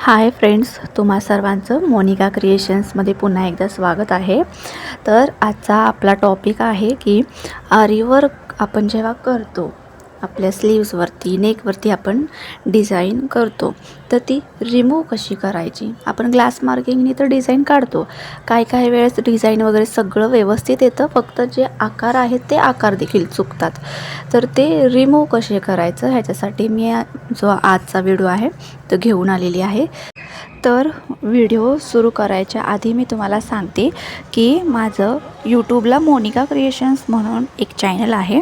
Hi friends तुम्हा सर्वांचं मोनिका क्रिएशन्समध्ये पुन्हा एकदा स्वागत आहे. तर आजचा आपला टॉपिक आहे की आरीवर्क आपण जेव्हा करतो आपल्या स्लीव्सवरती नेकवरती आपण डिझाईन करतो. तर ती रिमूव्ह कशी करायची? आपण ग्लास मार्किंगने तर डिझाईन काढतो. काय काय वेळेस डिझाईन वगैरे सगळं व्यवस्थित येतं. फक्त जे आकार आहेत ते आकार देखील चुकतात. तर ते रिमूव्ह कसे करायचं ह्याच्यासाठी मी जो आजचा व्हिडिओ आहे तो घेऊन आलेली आहे. तर व्हिडिओ सुरू करायच्या आधी मी तुम्हाला सांगते की माझं यूट्यूबला मोनिका क्रिएशन्स म्हणून एक चॅनल आहे.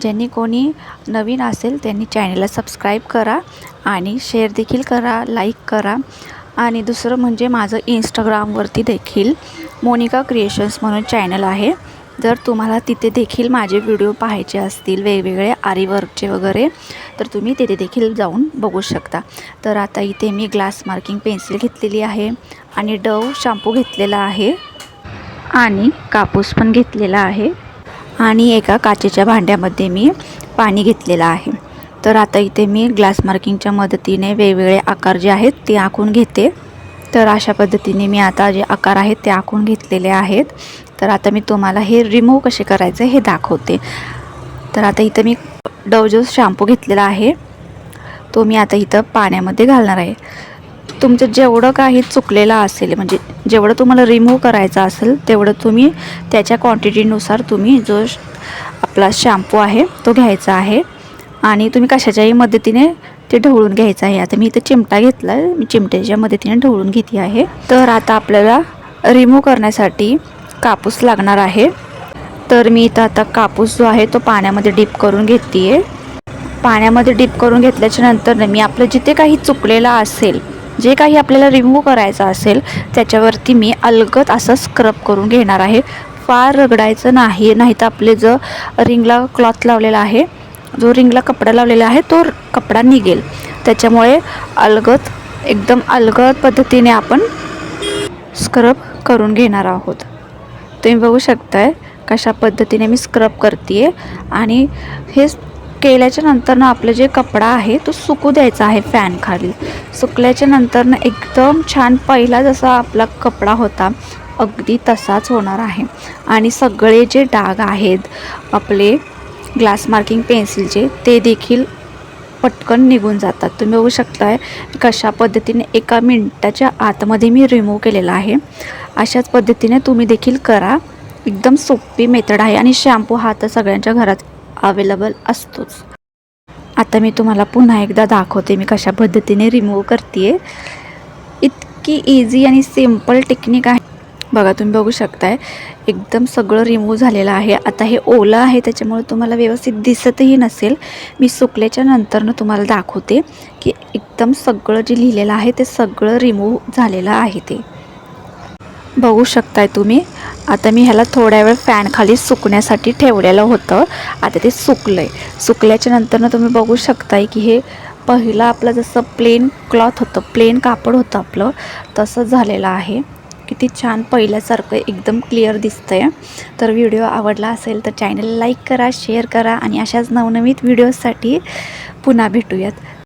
ज्यांनी कोणी नवीन असेल त्यांनी चॅनलला सबस्क्राईब करा आणि शेअर देखील करा लाईक करा. आणि दुसरं म्हणजे माझं इंस्टाग्रामवरती देखील मोनिका क्रिएशन्स म्हणून चॅनल आहे. जर तुम्हाला तिथे देखील माझे व्हिडिओ पाहायचे असतील वेगवेगळे आरीवर्कचे वगैरे तर तुम्ही तिथे देखील जाऊन बघू शकता. तर आता इथे मी ग्लास मार्किंग पेन्सिल घेतलेली आहे आणि डव शॅम्पू घेतलेला आहे. आणि कापूस पण घेतलेला आहे. आणि एका काचेच्या भांड्यामध्ये मी पाणी घेतलेलं आहे. तर आता इथे मी ग्लास मार्किंगच्या मदतीने वेगवेगळे आकार जे आहेत ते आखून घेते. तर अशा पद्धतीने मी आता जे आकार आहेत ते आखून घेतलेले आहेत. तर आता मी तुम्हाला हे रिमूव्ह कसे करायचे हे दाखवते. तर आता इथं मी डव जो शॅम्पू घेतलेला आहे. तो मी आता इथं पाण्यामध्ये घालणार आहे. तुमचं जेवढं काही चुकलेलं असेल म्हणजे जेवढं तुम्हाला रिमूव्ह करायचं असेल तेवढं तुम्ही त्याच्या क्वांटिटीनुसार तुम्ही जो श- आपला शॅम्पू आहे तो घ्यायचा आहे. आणि तुम्ही कशाच्याही मदतीने ते ढवळून घ्यायचं आहे. आता मी इथं चिमटा घेतला आहे मी चिमट्याच्या मदतीने ढवळून घेते आहे. तर आता आपल्याला रिमूव्ह करण्यासाठी कापूस लागणार आहे. तर मी इथं आता कापूस जो आहे तो पाण्यामध्ये डीप करून घेते आहे पाण्यामध्ये डीप करून घेतल्याच्या नंतर मी आपलं जिथे काही चुकलेलं असेल जे काही आपल्याला रिमूव्ह करायचं असेल त्याच्यावरती मी अलगद असं स्क्रब करून घेणार आहे. फार रगडायचं नाही नाही तर आपले जो रिंगला क्लॉथ लावलेला आहे जो रिंगला कपडा लावलेला आहे तो कपडा निघेल. त्याच्यामुळे अलगत एकदम अलगद पद्धतीने आपण स्क्रब करून घेणार आहोत. तुम्ही बघू शकताय कशा पद्धतीने मी स्क्रब करते आणि हे केल्याच्या नंतरनं आपलं जे कपडा आहे तो सुकू द्यायचा आहे फॅनखाली सुकल्याच्या नंतरनं एकदम छान पहिला जसा आपला कपडा होता अगदी तसाच होणार आहे. आणि सगळे जे डाग आहेत आपले ग्लास मार्किंग पेन्सिलचे ते देखील पटकन निघून जातात. तुम्ही बघू शकताय कशा पद्धतीने एका मिनटाच्या आतमध्ये मी रिमूव्ह केलेला आहे. अशाच पद्धतीने तुम्ही देखील करा. एकदम सोपी मेथड आहे. आणि शॅम्पू हा तर सगळ्यांच्या घरात अवेलेबल असतोच. आता मी तुम्हाला पुन्हा एकदा दाखवते मी कशा पद्धतीने रिमूव्ह करते इतकी इझी आणि सिंपल टेक्निक आहे. बघा तुम्ही बघू शकताय एकदम सगळं रिमूव्ह झालेलं आहे. आता हे ओलं आहे त्याच्यामुळे तुम्हाला व्यवस्थित दिसतही नसेल. मी सुकल्याच्या नंतरनं तुम्हाला दाखवते की एकदम सगळं जे लिहिलेलं आहे ते सगळं रिमूव्ह झालेलं आहे ते. बघू शकताय तुम्ही. आता मी ह्याला थोड्या वेळ फॅनखाली सुकण्यासाठी ठेवलेलं होतं. आता ते सुकलं आहे सुकल्याच्या नंतरनं तुम्ही बघू शकताय की हे पहिलं आपलं जसं प्लेन क्लॉथ होतं प्लेन कापड होतं आपलं तसं झालेलं आहे. किती छान पहिल्यासारखं एकदम क्लिअर दिसतं आहे तर व्हिडिओ आवडला असेल तर चॅनल लाईक करा शेअर करा आणि अशाच नवनवीन व्हिडिओजसाठी पुन्हा भेटूयात.